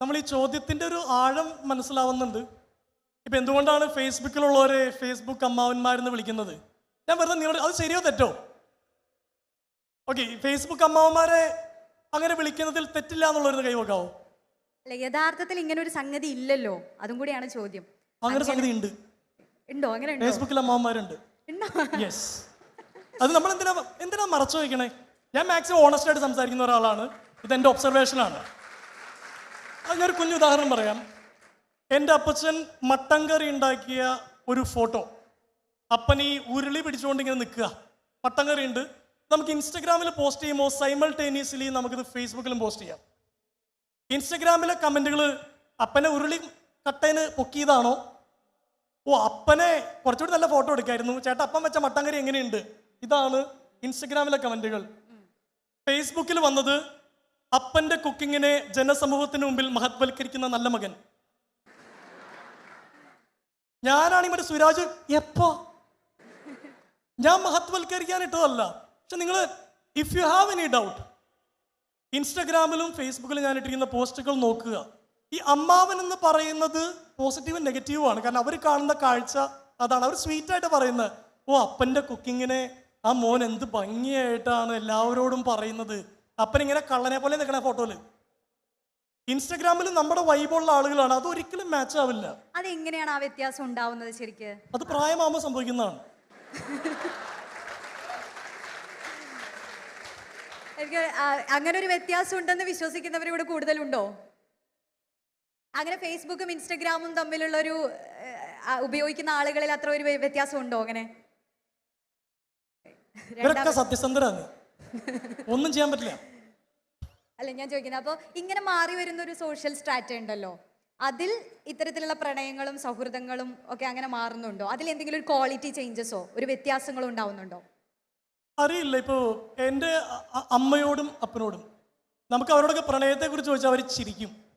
നമ്മൾ ഈ ചോദ്യത്തിന്റെ ഒരു ആഴം മനസ്സിലാവുന്നുണ്ട്. ഇപ്പം എന്തുകൊണ്ടാണ് ഫേസ്ബുക്കിലുള്ളവരെ ഫേസ്ബുക്ക് അമ്മാവന്മാരെന്ന് വിളിക്കുന്നത്? ഞാൻ വെറുതെ നിങ്ങൾ അത് ശരിയോ തെറ്റോ? ഓക്കെ ഫേസ്ബുക്ക് അമ്മാവന്മാരെ അങ്ങനെ വിളിക്കുന്നതിൽ തെറ്റില്ല എന്നുള്ളൊരു കൈവക്കാവോ? അല്ല യഥാർത്ഥത്തിൽ ഇങ്ങനെ ഒരു സംഗതി ഇല്ലല്ലോ. അതും കൂടിയാണ് ചോദ്യം. അങ്ങനെ സംഗതി ഉണ്ട്. ഉണ്ടോ? അങ്ങനെ ഫേസ്ബുക്കിൽ അമ്മാവന്മാരുണ്ട്. യെസ് അത് നമ്മൾ എന്തിനാ എന്തിനാ മറച്ചു വയ്ക്കണേ? ഞാൻ മാക്സിമം ഓണസ്റ്റ് ആയിട്ട് സംസാരിക്കുന്ന ഒരാളാണ്. ഇത് എന്റെ ഒബ്സർവേഷനാണ് ഞാനൊരു കുഞ്ഞു ഉദാഹരണം പറയാം. എന്റെ അപ്പച്ചൻ മട്ടൻ കറി ഉണ്ടാക്കിയ ഒരു ഫോട്ടോ. അപ്പൻ ഈ ഉരുളി പിടിച്ചുകൊണ്ട് ഇങ്ങനെ നിൽക്കുക. മട്ടൻ കറി ഉണ്ട്. നമുക്ക് ഇൻസ്റ്റഗ്രാമിൽ പോസ്റ്റ് ചെയ്യുമ്പോൾ സൈമൾട്ടേനിയസ്ലി നമുക്കിത് ഫേസ്ബുക്കിലും പോസ്റ്റ് ചെയ്യാം. ഇൻസ്റ്റഗ്രാമിലെ കമന്റുകൾ അപ്പനെ ഉരുളി കട്ടേന് പൊക്കിയതാണോ? ഓ അപ്പനെ കുറച്ചുകൂടി നല്ല ഫോട്ടോ എടുക്കായിരുന്നു. ചേട്ടാ അപ്പം വെച്ച മട്ടൻ കറി എങ്ങനെയുണ്ട്? ഇതാണ് ഇൻസ്റ്റഗ്രാമിലെ കമന്റുകൾ. ഫേസ്ബുക്കിൽ വന്നത് അപ്പന്റെ കുക്കിങ്ങിനെ ജനസമൂഹത്തിന് മുമ്പിൽ മഹത്വൽക്കരിക്കുന്ന നല്ല മകൻ. ഞാനാണ് മറ്റേ സുരാജ്. എപ്പോ? ഞാൻ മഹത്വൽക്കരിക്കാൻ ഇട്ടതല്ല. പക്ഷെ നിങ്ങൾ if you have any doubt ഇൻസ്റ്റഗ്രാമിലും ഫേസ്ബുക്കിലും ഞാൻ ഇട്ടിരിക്കുന്ന പോസ്റ്റുകൾ നോക്കുക. ഈ അമ്മാവൻ എന്ന് പറയുന്നത് പോസിറ്റീവും നെഗറ്റീവും ആണ് കാരണം അവർ കാണുന്ന കാഴ്ച അതാണ്. അവർ സ്വീറ്റ് ആയിട്ട് പറയുന്നത് ഓ അപ്പന്റെ കുക്കിങ്ങിനെ ആ മോൻ എന്ത് ഭംഗിയായിട്ടാണ് എല്ലാവരോടും പറയുന്നത്. അപ്പൻ ഇങ്ങനെ കള്ളനെ പോലെ നിൽക്കണ ഫോട്ടോയിൽ ഇൻസ്റ്റഗ്രാമിൽ നമ്മുടെ വൈബുള്ള ആളുകളാണ്. അത് ഒരിക്കലും മാച്ച് ആവില്ല. അത് എങ്ങനെയാണ് ആ വ്യത്യാസം ഉണ്ടാവുന്നത് ശരിക്ക്? അത് പ്രായമാകുമ്പോൾ സംഭവിക്കുന്നതാണ്. എനിക്ക് അങ്ങനെ ഒരു വ്യത്യാസം ഉണ്ടെന്ന് വിശ്വസിക്കുന്നവർ ഇവിടെ കൂടുതലുണ്ടോ? അങ്ങനെ ഫേസ്ബുക്കും ഇൻസ്റ്റഗ്രാമും തമ്മിലുള്ള ഒരു ഉപയോഗിക്കുന്ന ആളുകളിൽ അത്ര ഒരു വ്യത്യാസം ഉണ്ടോ അങ്ങനെ? സത്യസന്ധരാണ്. ഒന്നും ചെയ്യാൻ പറ്റില്ല. അല്ല ഞാൻ ചോദിക്കുന്നത് അപ്പോൾ ഇങ്ങനെ മാറി വരുന്ന ഒരു സോഷ്യൽ സ്ട്രാറ്റ ഉണ്ടല്ലോ അതിൽ ഇത്തരത്തിലുള്ള പ്രണയങ്ങളും സൗഹൃദങ്ങളും ഒക്കെ അങ്ങനെ മാറുന്നുണ്ടോ? അതിൽ എന്തെങ്കിലും ഒരു ക്വാളിറ്റി ചേഞ്ചസോ ഒരു വ്യത്യാസങ്ങളോ ഉണ്ടാവുന്നുണ്ടോ? അറിയില്ല ഇപ്പോൾ എന്റെ അമ്മയോടും അപ്പനോടും. നമുക്ക് അവരോടൊക്കെ പ്രണയത്തെക്കുറിച്ച് ചോദിച്ചാൽ അവർ ചിരിക്കും.